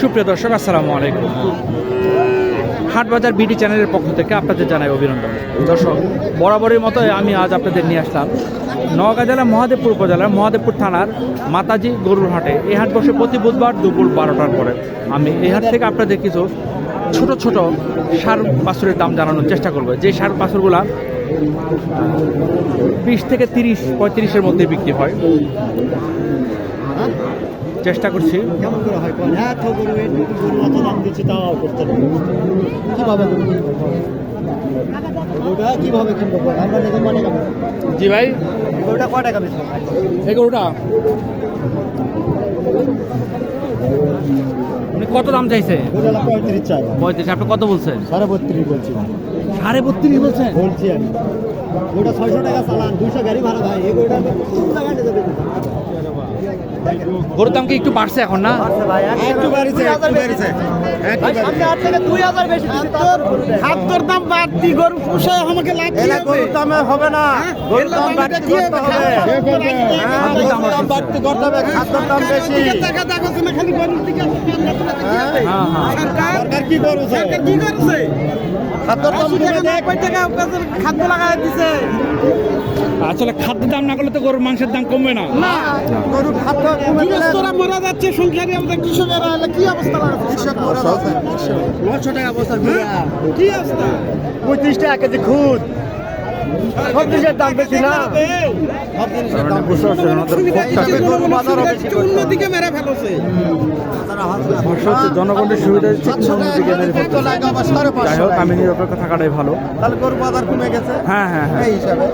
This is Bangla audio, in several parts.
সুপ্রিয় দর্শক, আসসালামু আলাইকুম। হাটবাজার বিডি চ্যানেলের পক্ষ থেকে আপনাদের জানাই অভিনন্দন। দর্শক, বরাবরের মতো আমি আজ আপনাদের নিয়ে আসলাম নওগাঁ জেলার মহাদেবপুর উপজেলার মহাদেবপুর থানার মাতাজি গরুর হাটে। এই হাট বসে প্রতি বুধবার দুপুর বারোটার পরে। আমি এই হাট থেকে আপনাদের কিছু ছোট ছোট সার বাছুরের দাম জানানোর চেষ্টা করব। যে সার বাছুরগুলা বিশ থেকে তিরিশ পঁয়ত্রিশের মধ্যে বিক্রি হয়। চেষ্টা করছি। জি ভাই। গরুটা? উনি কত দাম চাইছে? পঁয়ত্রিশ আপনি কত বলছেন? সাড়ে বত্রিশ বলছি। সাড়ে বত্রিশ বলছেন? বলছি আমি। ওটা ছয়শো টাকা চালান দুশো গাড়ি ভাড়া ভাই। এই দেবে গরুর দাম কি একটু বাড়ছে এখন না? একটু বাড়িছে একটু বাড়িছে। খাদ্যর দাম বাড়তি গরু পুষে আমাকে লাভ কি হবে? গরুর দামে হবে না। গরুর দাম বাড়তি করতে হবে। হ্যাঁ, দাম বাড়তি করতে হবে। খাদ্যর দাম বেশি। টাকা খালি গরুর দিকে হ্যাঁ হ্যাঁ সরকার কি করছে? সরকার কি করছে? খাদ্যর দাম কমে দেখ নব্বই টাকা খাদ্য লাগাই দিছে। আসলে খাদ্য দাম না করলে তো গরুর মাংসের দাম কমবে না। না গরুর খাদ্য কমে মরা যাচ্ছে সংসারে আমাদের কৃষকেরা কি অবস্থা লাগাচ্ছে নশো টাকা বছর কি অবস্থা? পঁয়ত্রিশ টাকা কেজি খুদ সব জিনিসের দাম বেশি না। বুঝতে পারছেন ওদের গরু বাজারও বেশি করতে হবে। অন্যদিকে মেরে ফেলছে। ভরসা হচ্ছে জনগণের সুবিধা। যাই হোক আমি নিরপেক্ষ থাকাটাই ভালো। তাহলে গরু বাজার কমে গেছে। হ্যাঁ হ্যাঁ হ্যাঁ। এই হিসাবে।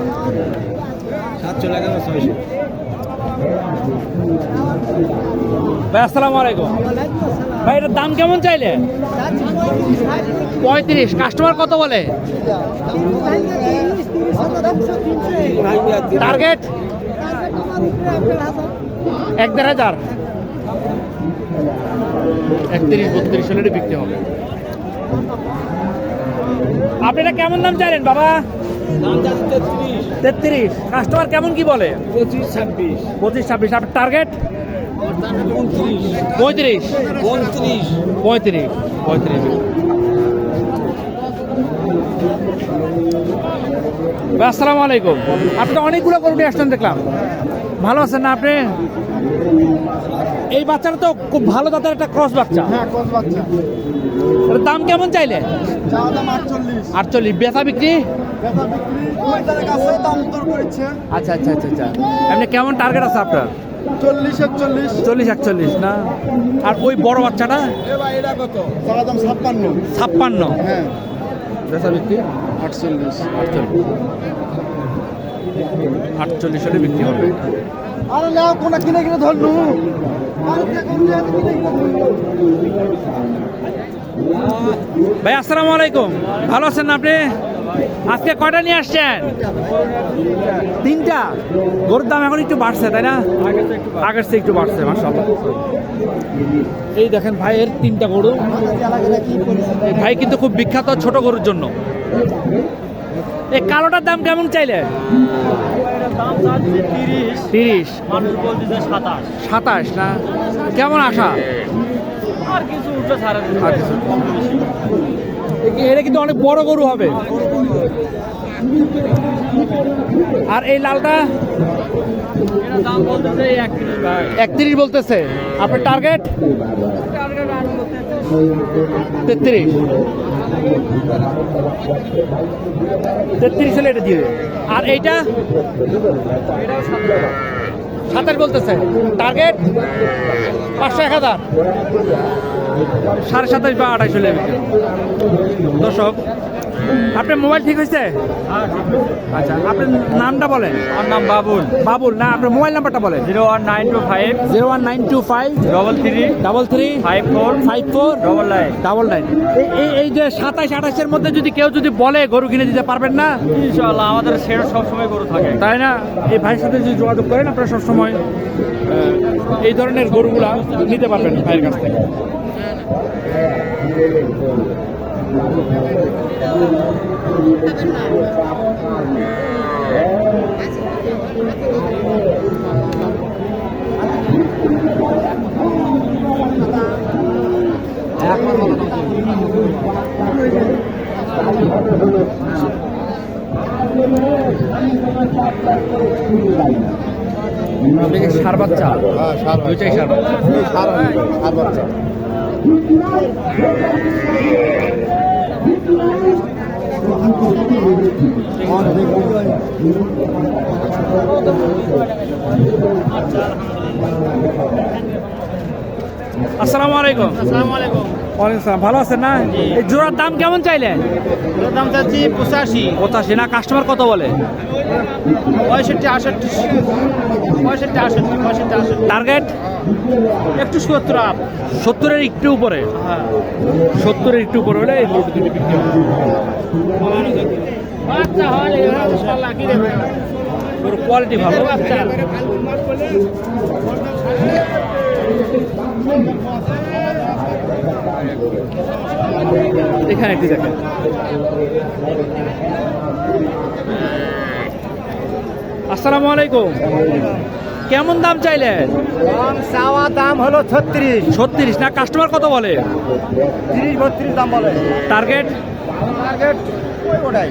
ভাই আসসালামু আলাইকুম। ভাই এটার দাম কেমন চাইলে? পঁয়ত্রিশ। কাস্টমার কত বলে? টার্গেট এক দেড় হাজার। একত্রিশ বত্রিশ হলে বিক্রি হবে। আপনি এটা কেমন দাম চাইলেন বাবা? তেত্রিশ। কাস্টমার কেমন কি বলে? পঁচিশ ছাব্বিশ। পঁচিশ ছাব্বিশ। আপনার টার্গেট পঁয়ত্রিশ। উনত্রিশ পঁয়ত্রিশ। পঁয়ত্রিশ। ভাই, আসসালামু আলাইকুম। আপনি অনেকগুলো গরু নিয়ে আসছেন দেখলাম। ভালো আছেন না আপনি? এই বাচ্চাটা তো খুব ভালো দাঁতের একটা ক্রস বাচ্চা। হ্যাঁ বাচ্চা। দাম কেমন চাইলে? আটচল্লিশ। বেচা বিক্রি? আচ্ছা আচ্ছা আচ্ছা আচ্ছা। এমনি কেমন টার্গেট আছে আপনার? চল্লিশ একচল্লিশ। চল্লিশ একচল্লিশ না? আর ওই বড় বাচ্চাটা? ছাপ্পান্ন। ছাপ্পান্ন। হ্যাঁ। বেচা বিক্রি? আটচল্লিশ। আটচল্লিশ। আটচল্লিশ হলে বিক্রি হবে। আরে নাও কোনা কিনে কিনে ধরলু ভাই, আসসালামু আলাইকুম। ভালো আছেন আপনি? আজকে কয়টা নিয়ে আসছেন? তিনটা। গরুর দাম এখন একটু বাড়ছে, তাই না? আগের চেয়ে একটু বাড়ছে মাসাল্লাহ এই দেখেন ভাইয়ের তিনটা গরু। ভাই কিন্তু খুব বিখ্যাত ছোট গরুর জন্য। এই কালোটার দাম কেমন চাইলে তিরিশ। মানুষ বলতেছে সাতাশ। সাতাশ না? কেমন আশা? আর কিছু উঠে এটা কিন্তু অনেক বড় গরু হবে। আর এই লালটা? একত্রিশ বলতেছে। আপনার টার্গেট তেত্রিশ। তেত্রিশ হলে এটা দিয়ে আর এইটা? সাতাশ বলতেছে। টার্গেট পাঁচশো এক হাজার। সাড়ে সাতাশ বা আঠাশ হলে দর্শক আপনার মোবাইল ঠিক হয়েছে? আচ্ছা আপনার নামটা বলেন। আমার নাম বাবুল। বাবুল না আপনার মোবাইল নাম্বারটা বলেন। Zero one nine two five. Zero one nine two five. Double three. Double three. Five four. Five four. Double nine. Double nine. এই এই যে সাতাশ আঠাশের মধ্যে যদি কেউ যদি বলে গরু কিনে দিতে পারবেন না? ইনশাআল্লাহ আমাদের সেটা সবসময় গরু থাকে। তাই না? এই ভাইয়ের সাথে যদি যোগাযোগ করেন আপনারা সবসময় এই ধরনের গরুগুলা নিতে পারবেন ভাইয়ের কাছ থেকে। সার বাচ্চা? হ্যাঁ সার দুইটাই সার বাচ্চা। সার সার বাচ্চা আসসালামু আলাইকুম। আসসালামু আলাইকুম। ওয়ালাইকুম ভালো আছেন না? এই জোড়ার দাম কেমন চাইলেন ওর দাম চাচ্ছি পঁচাশি। পঁচাশি। না কাস্টমার কত বলে? পঁয়ষট্টি আষট্টি পঁয়ষট্টি আষট্টি পঁয়ষট্টি আষট্টি টার্গেট একটু সত্তর আপ সত্তরের একটু উপরে? হ্যাঁ। সত্তরের একটু উপরে হলে এই গরুটি দুটি বিক্রি কি দেবে? কোয়ালিটি ভালো। বাচ্চা। এখানে একটু দেখেন। আসসালামু আলাইকুম। কেমন দাম চাইলেন? দাম চাওয়া দাম হলো ছত্রিশ। ছত্রিশ না কাস্টমার কত বলে? তিরিশ বত্রিশ দাম বলে। টার্গেট টার্গেট ওটাই।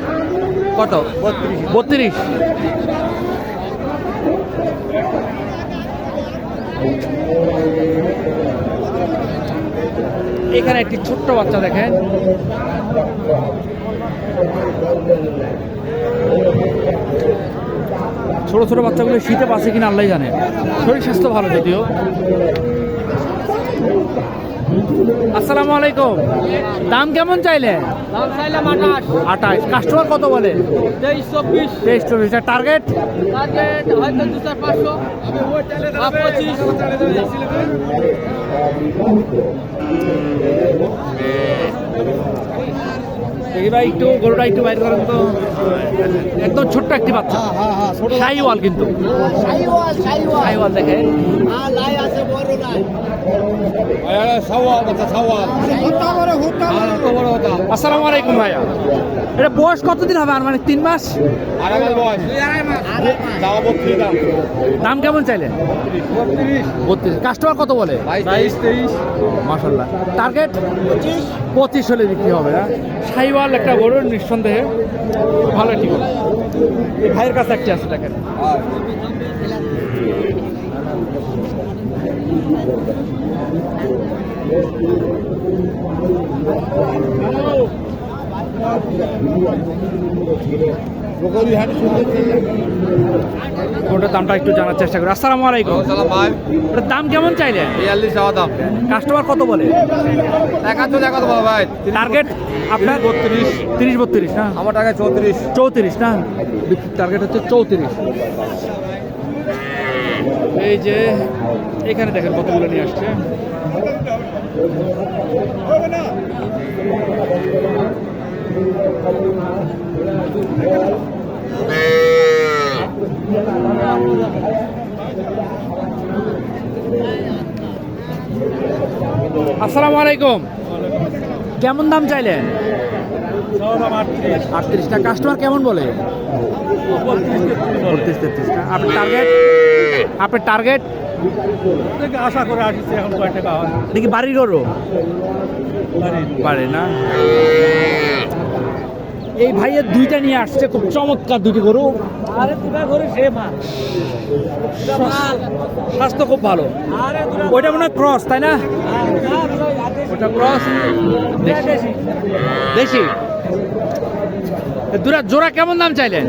কত? বত্রিশ। বত্রিশ। এখানে একটি ছোট্ট বাচ্চা দেখেন। ছোট ছোট বাচ্চাগুলো শীতে পাচ্ছে কিনা আল্লাহ জানে। শরীর স্বাস্থ্য ভালো যদিও। আসসালামু আলাইকুম। দাম কেমন চাইলে? দাম চাইলাম আঠাশ। আঠাশ। কাস্টমার কত বলে? তেইশ চব্বিশ। তেইশ চব্বিশ। টার্গেট টার্গেট হয়তো দু চার পাঁচশো। পঁচিশ। দেখি ভাই একটু গরুটা একটু বাইর করেন তো। একদম ছোট্ট একটি বাচ্চা। হ্যাঁ হ্যাঁ শাহিওয়াল কিন্তু। সাইওয়াল সাইওয়াল। শাহিওয়াল দেখে হ্যাঁ আছে বড় লাই। বড় আসসালামু আলাইকুম ভাইয়া। এটা বয়স কতদিন হবে আর মানে তিন মাস? দাম কেমন চাইলে? বত্রিশ। কাস্টমার কত বলে? বাইশ তেইশ। মাসাল্লাহ টার্গেট? পঁচিশ। হলে বিক্রি হবে না শাহিওয়াল একটা গরু নিঃসন্দেহে ভালো একটি গরু। ভাইয়ের কাছে একটি আছে দেখেন। গরুটার দামটা একটু জানার চেষ্টা করি। আসসালামু আলাইকুম। ভাই। ওটার দাম কেমন চাইলে বিয়াল্লিশ চাওয়া দাম। কাস্টমার কত বলে? একাত্তর ভাই। টার্গেট আপনার? বত্রিশ। তিরিশ বত্রিশ না? আমার টাকা চৌত্রিশ। চৌত্রিশ না? টার্গেট হচ্ছে চৌত্রিশ। এই যে এখানে দেখেন কতগুলো নিয়ে আসছে। আসসালামু আলাইকুম। কেমন দাম চাইলেন? আটত্রিশটা কাস্টমার কেমন বলে? বত্রিশ তেত্রিশ। না আপনার টার্গেট আপনার টার্গেট আশা করে আসছে এখন কয় টাকা হয় দেখি বাড়ির গরু? বাড়ি না? এই ভাইয়ের দুইটা নিয়ে আসছে খুব চমৎকার দুটি গরু। আরে দুটা করে সে স্বাস্থ্য খুব ভালো। আরে ওইটা মনে হয় ক্রস তাই না? ওটা ক্রস দেশি। দুরা জোড়া কেমন দাম চাইলেন?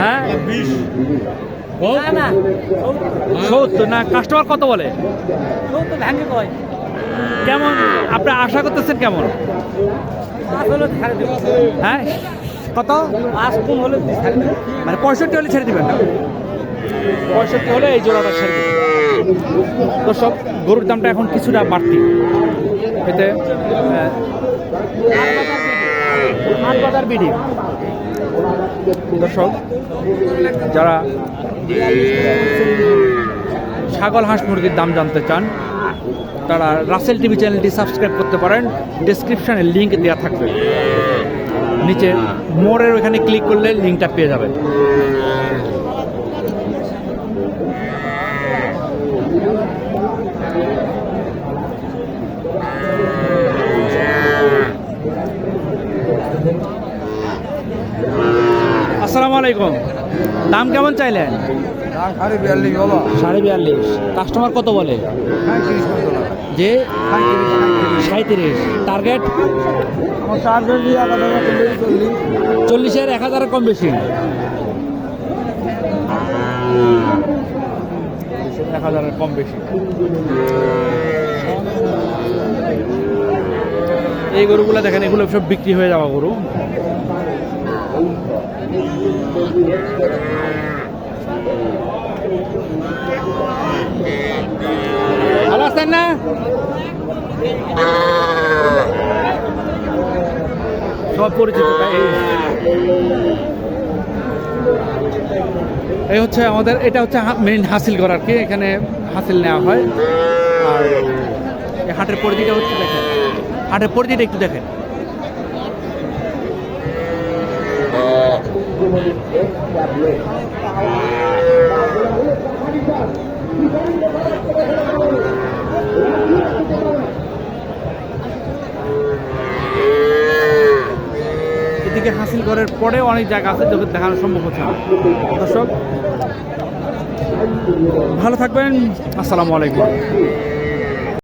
হ্যাঁ? সত্তর না কাস্টমার কত বলে? তো তো কয়? কেমন? আপনি আশা করতেছেন কেমন? হ্যাঁ কত? হলে মানে পঁয়ষট্টি হলে ছেড়ে দিবেন না? পঁয়ষট্টি হলে এই জোড়াটা ছেড়ে দিবেন। দর্শক গরুর দামটা এখন কিছুটা বাড়তি। এতে আট বাজার বিডি। দর্শক, যারা ছাগল হাঁস মুরগির দাম জানতে চান, তারা রাসেল টিভি চ্যানেলটি সাবস্ক্রাইব করতে পারেন ডিসক্রিপশানে লিঙ্ক দেওয়া থাকবে নিচে মোড়ের ওখানে ক্লিক করলে লিঙ্কটা পেয়ে যাবেন Thank you. আলাইকুম। দাম কেমন চাইলেন? সাড়ে বিয়াল্লিশ কাস্টমার কত বলে? যে? সাঁত্রিশ টার্গেট? চল্লিশের এক হাজারের কম বেশি? এক হাজারের কম বেশি। এই গরুগুলো দেখেন এগুলো সব বিক্রি হয়ে যাওয়া গরু। ভালো আছেন না সব পরিচিত এই। হচ্ছে আমাদের এটা হচ্ছে মেইন হাসিল ঘর আর কি এখানে হাসিল নেওয়া হয়। আর হাটের পরিধিটা হচ্ছে দেখেন। হাটের পরিধিটা একটু দেখেন। এদিকে হাসিল ঘরের পরেও অনেক জায়গা আছে যেগুলো দেখানো সম্ভব হচ্ছে দর্শক, ভালো থাকবেন। আসসালামু আলাইকুম।